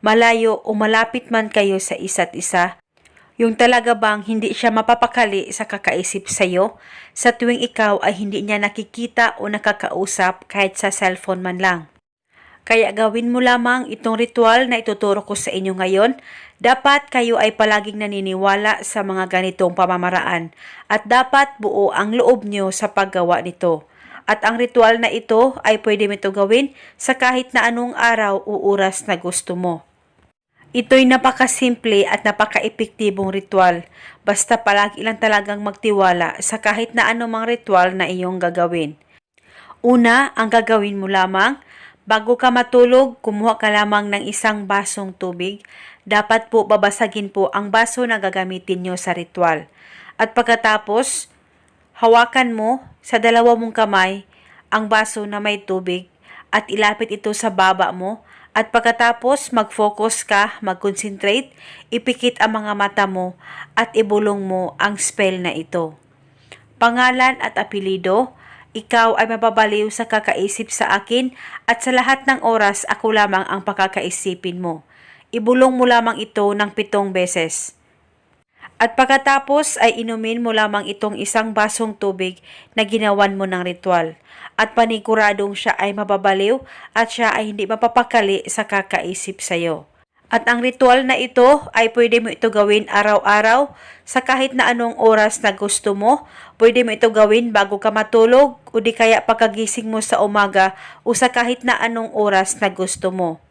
Malayo o malapit man kayo sa isa't isa? Yung talaga bang hindi siya mapapakali sa kakaisip sa'yo sa tuwing ikaw ay hindi niya nakikita o nakakausap kahit sa cellphone man lang? Kaya gawin mo lamang itong ritual na ituturo ko sa inyo ngayon. Dapat kayo ay palaging naniniwala sa mga ganitong pamamaraan at dapat buo ang loob nyo sa paggawa nito. At ang ritual na ito ay pwede mo ito gawin sa kahit na anong araw o oras na gusto mo. Ito'y napakasimple at napaka-epektibong ritual. Basta palagi lang talagang magtiwala sa kahit na anumang ritual na iyong gagawin. Una, ang gagawin mo lamang, bago ka matulog, kumuha ka lamang ng isang basong tubig. Dapat po babasagin po ang baso na gagamitin nyo sa ritual. At pagkatapos, hawakan mo sa dalawa mong kamay ang baso na may tubig at ilapit ito sa baba mo at pagkatapos mag-focus ka, mag-concentrate, ipikit ang mga mata mo at ibulong mo ang spell na ito. Pangalan at apelido, ikaw ay mababaliw sa kakaisip sa akin at sa lahat ng oras ako lamang ang pakakaisipin mo. Ibulong mo lamang ito ng pitong beses. At pagkatapos ay inumin mo lamang itong isang basong tubig na ginawan mo ng ritual. At paniguradong siya ay mababaliw at siya ay hindi mapapakali sa kakaisip sa'yo. At ang ritual na ito ay pwede mo ito gawin araw-araw sa kahit na anong oras na gusto mo. Pwede mo ito gawin bago ka matulog o di kaya pagkagising mo sa umaga o sa kahit na anong oras na gusto mo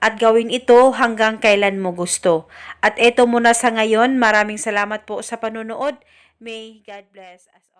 at gawin ito hanggang kailan mo gusto. At eto muna sa ngayon, maraming salamat po sa panonood. May God bless us.